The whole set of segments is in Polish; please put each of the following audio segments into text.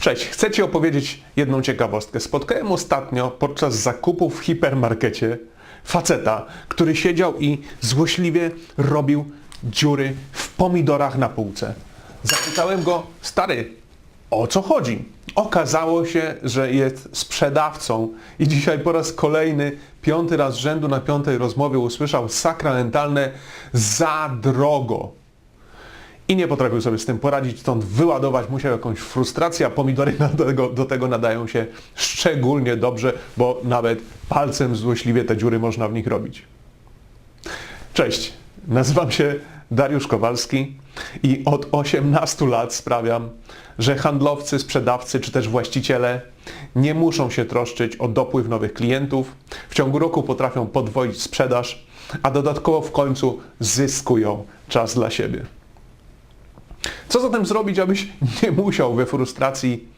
Cześć, chcę Ci opowiedzieć jedną ciekawostkę. Spotkałem ostatnio podczas zakupów w hipermarkecie faceta, który siedział i złośliwie robił dziury w pomidorach na półce. Zapytałem go, stary, o co chodzi? Okazało się, że jest sprzedawcą i dzisiaj po raz kolejny, piąty raz rzędu na piątej rozmowie usłyszał sakramentalne za drogo i nie potrafił sobie z tym poradzić, stąd wyładować musiał jakąś frustrację, a pomidory do tego, do tego nadają się szczególnie dobrze, bo nawet palcem złośliwie te dziury można w nich robić. Cześć, nazywam się Dariusz Kowalski i od 18 lat sprawiam, że handlowcy, sprzedawcy czy też właściciele nie muszą się troszczyć o dopływ nowych klientów. W ciągu roku potrafią podwoić sprzedaż, a dodatkowo w końcu zyskują czas dla siebie. Co zatem zrobić, abyś nie musiał we frustracji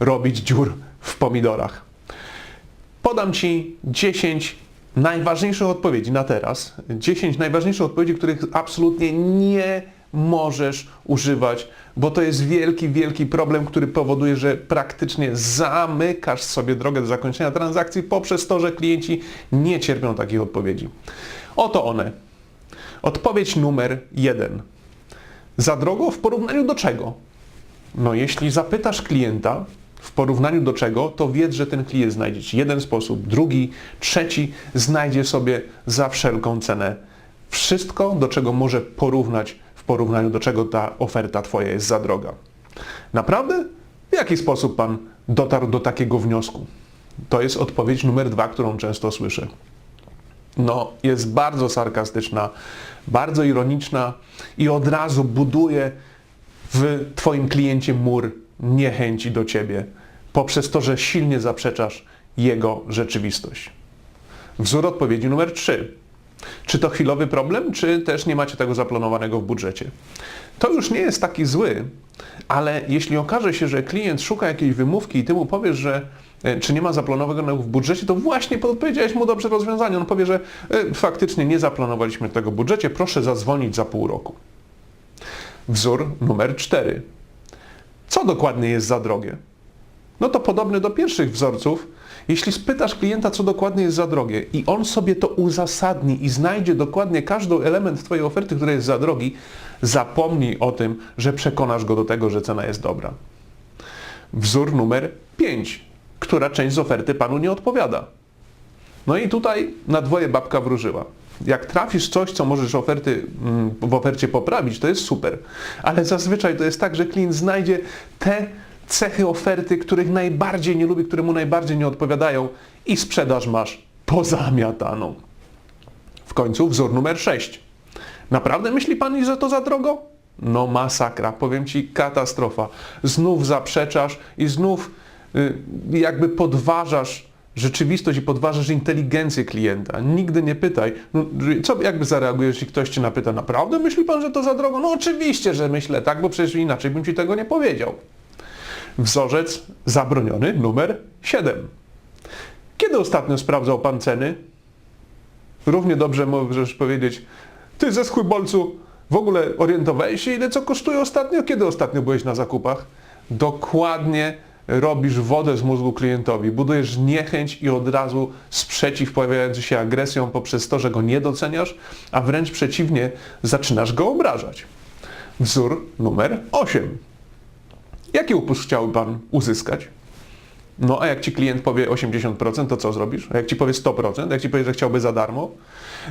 robić dziur w pomidorach? Podam Ci 10 najważniejszych odpowiedzi na teraz. 10 najważniejszych odpowiedzi, których absolutnie nie możesz używać, bo to jest wielki, wielki problem, który powoduje, że praktycznie zamykasz sobie drogę do zakończenia transakcji poprzez to, że klienci nie cierpią takich odpowiedzi. Oto one. Odpowiedź numer jeden. Za drogo w porównaniu do czego? No jeśli zapytasz klienta w porównaniu do czego, to wiedz, że ten klient znajdzie ci jeden sposób, drugi, trzeci znajdzie sobie za wszelką cenę wszystko, do czego może porównać w porównaniu do czego ta oferta Twoja jest za droga. Naprawdę? W jaki sposób Pan dotarł do takiego wniosku? To jest odpowiedź numer dwa, którą często słyszę no, jest bardzo sarkastyczna, bardzo ironiczna i od razu buduje w Twoim kliencie mur niechęci do Ciebie poprzez to, że silnie zaprzeczasz jego rzeczywistość. Wzór odpowiedzi numer 3. Czy to chwilowy problem, czy też nie macie tego zaplanowanego w budżecie? To już nie jest taki zły, ale jeśli okaże się, że klient szuka jakiejś wymówki i ty mu powiesz, że czy nie ma zaplanowanego w budżecie, to właśnie podpowiedziałeś mu dobrze rozwiązanie. On powie, że e, faktycznie nie zaplanowaliśmy tego w budżecie, proszę zadzwonić za pół roku. Wzór numer 4. Co dokładnie jest za drogie? No to podobny do pierwszych wzorców. Jeśli spytasz klienta, co dokładnie jest za drogie i on sobie to uzasadni i znajdzie dokładnie każdy element Twojej oferty, który jest za drogi, zapomnij o tym, że przekonasz go do tego, że cena jest dobra. Wzór numer 5. Która część z oferty Panu nie odpowiada? No i tutaj na dwoje babka wróżyła. Jak trafisz coś, co możesz oferty, mm, w ofercie poprawić, to jest super. Ale zazwyczaj to jest tak, że klient znajdzie te cechy oferty, których najbardziej nie lubi, które mu najbardziej nie odpowiadają i sprzedaż masz pozamiataną. W końcu wzór numer 6. Naprawdę myśli Pan, że to za drogo? No masakra, powiem Ci, katastrofa. Znów zaprzeczasz i znów jakby podważasz rzeczywistość i podważasz inteligencję klienta. Nigdy nie pytaj, no, co jakby zareagujesz, jeśli ktoś Cię napyta, naprawdę myśli Pan, że to za drogo? No oczywiście, że myślę tak, bo przecież inaczej bym Ci tego nie powiedział. Wzorzec zabroniony numer 7. Kiedy ostatnio sprawdzał Pan ceny? Równie dobrze możesz powiedzieć, ty ze bolcu w ogóle orientowałeś się, ile co kosztuje ostatnio? Kiedy ostatnio byłeś na zakupach? Dokładnie robisz wodę z mózgu klientowi, budujesz niechęć i od razu sprzeciw pojawiający się agresją poprzez to, że go nie doceniasz, a wręcz przeciwnie, zaczynasz go obrażać. Wzór numer 8. Jaki upust chciałby Pan uzyskać? No a jak Ci klient powie 80%, to co zrobisz? A jak Ci powie 100%? Jak Ci powie, że chciałby za darmo?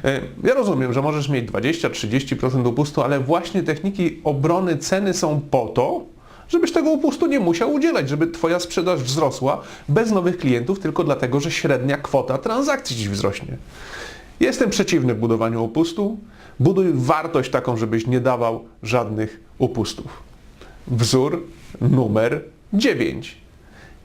E, ja rozumiem, że możesz mieć 20-30% upustu, ale właśnie techniki obrony ceny są po to, żebyś tego upustu nie musiał udzielać, żeby Twoja sprzedaż wzrosła bez nowych klientów, tylko dlatego, że średnia kwota transakcji Ci wzrośnie. Jestem przeciwny budowaniu upustu. Buduj wartość taką, żebyś nie dawał żadnych upustów. Wzór numer 9.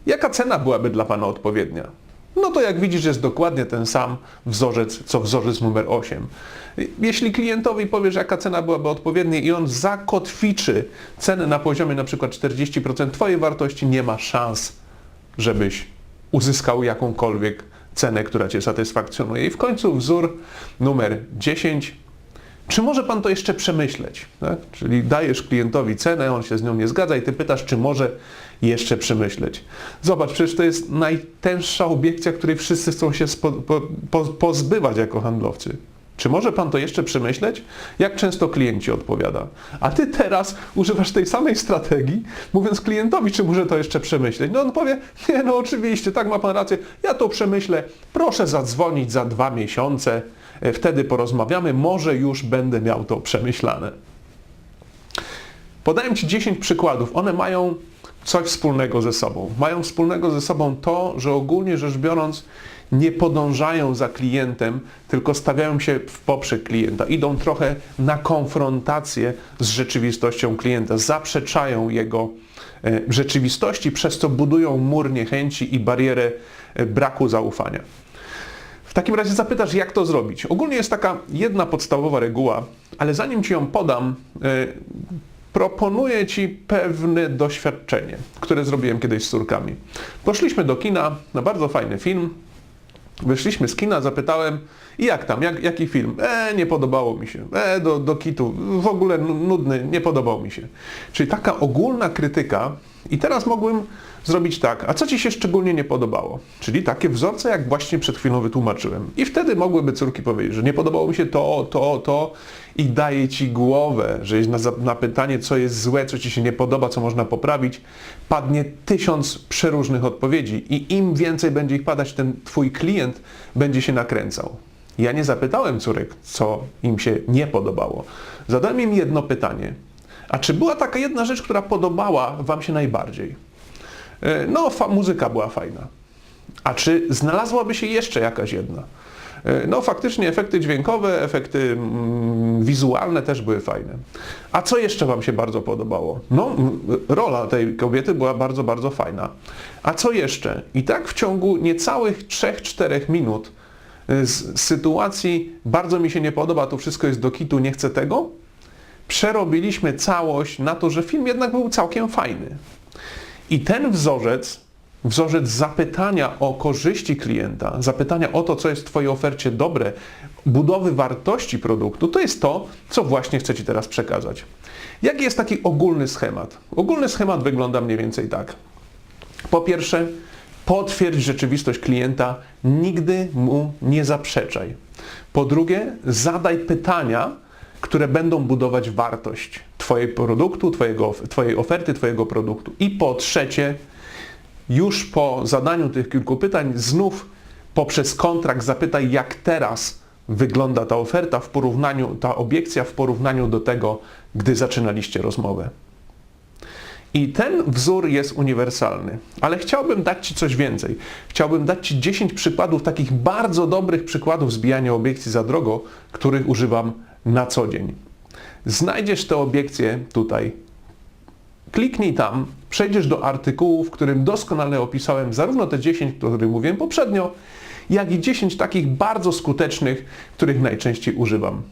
Jaka cena byłaby dla Pana odpowiednia? No to jak widzisz jest dokładnie ten sam wzorzec, co wzorzec numer 8. Jeśli klientowi powiesz, jaka cena byłaby odpowiednia i on zakotwiczy cenę na poziomie na przykład 40% Twojej wartości, nie ma szans, żebyś uzyskał jakąkolwiek cenę, która Cię satysfakcjonuje. I w końcu wzór numer 10. Czy może pan to jeszcze przemyśleć? Tak? Czyli dajesz klientowi cenę, on się z nią nie zgadza i ty pytasz, czy może jeszcze przemyśleć. Zobacz, przecież to jest najtęższa obiekcja, której wszyscy chcą się pozbywać jako handlowcy. Czy może pan to jeszcze przemyśleć? Jak często klienci odpowiada? A ty teraz używasz tej samej strategii, mówiąc klientowi, czy może to jeszcze przemyśleć. No on powie, nie no oczywiście, tak ma pan rację, ja to przemyślę, proszę zadzwonić za dwa miesiące, e, wtedy porozmawiamy, może już będę miał to przemyślane. Podałem Ci 10 przykładów. One mają coś wspólnego ze sobą. Mają wspólnego ze sobą to, że ogólnie rzecz biorąc nie podążają za klientem, tylko stawiają się w poprzek klienta. Idą trochę na konfrontację z rzeczywistością klienta, zaprzeczają jego e, rzeczywistości, przez co budują mur niechęci i barierę e, braku zaufania. W takim razie zapytasz, jak to zrobić. Ogólnie jest taka jedna podstawowa reguła, ale zanim Ci ją podam, e, proponuję Ci pewne doświadczenie, które zrobiłem kiedyś z córkami. Poszliśmy do kina na bardzo fajny film. Wyszliśmy z kina, zapytałem, i jak tam, jak, jaki film? E, nie podobało mi się. E, do, do kitu, w ogóle nu- nudny, nie podobał mi się. Czyli taka ogólna krytyka i teraz mogłem zrobić tak, a co Ci się szczególnie nie podobało? Czyli takie wzorce, jak właśnie przed chwilą wytłumaczyłem. I wtedy mogłyby córki powiedzieć, że nie podobało mi się to, to, to i daje Ci głowę, że na, na pytanie, co jest złe, co Ci się nie podoba, co można poprawić, padnie tysiąc przeróżnych odpowiedzi i im więcej będzie ich padać, ten Twój klient będzie się nakręcał. Ja nie zapytałem córek, co im się nie podobało. Zadałem im jedno pytanie. A czy była taka jedna rzecz, która podobała Wam się najbardziej? E, No, muzyka była fajna. A czy znalazłaby się jeszcze jakaś jedna? E, No, faktycznie efekty dźwiękowe, efekty mm, wizualne też były fajne. A co jeszcze Wam się bardzo podobało? No, rola tej kobiety była bardzo, bardzo fajna. A co jeszcze? I tak w ciągu niecałych 3-4 minut y, z sytuacji bardzo mi się nie podoba, to wszystko jest do kitu, nie chcę tego, przerobiliśmy całość na to, że film jednak był całkiem fajny. I ten wzorzec, wzorzec zapytania o korzyści klienta, zapytania o to, co jest w Twojej ofercie dobre, budowy wartości produktu, to jest to, co właśnie chcę Ci teraz przekazać. Jaki jest taki ogólny schemat? Ogólny schemat wygląda mniej więcej tak. Po pierwsze, potwierdź rzeczywistość klienta, nigdy mu nie zaprzeczaj. Po drugie, zadaj pytania, które będą budować wartość Twojej produktu, twojego, Twojej oferty, Twojego produktu. I po trzecie, już po zadaniu tych kilku pytań, znów poprzez kontrakt zapytaj, jak teraz wygląda ta oferta w porównaniu, ta obiekcja w porównaniu do tego, gdy zaczynaliście rozmowę. I ten wzór jest uniwersalny, ale chciałbym dać Ci coś więcej. Chciałbym dać Ci 10 przykładów, takich bardzo dobrych przykładów zbijania obiekcji za drogo, których używam na co dzień. Znajdziesz te obiekcje tutaj. Kliknij tam, przejdziesz do artykułu, w którym doskonale opisałem zarówno te 10, o których mówiłem poprzednio, jak i 10 takich bardzo skutecznych, których najczęściej używam.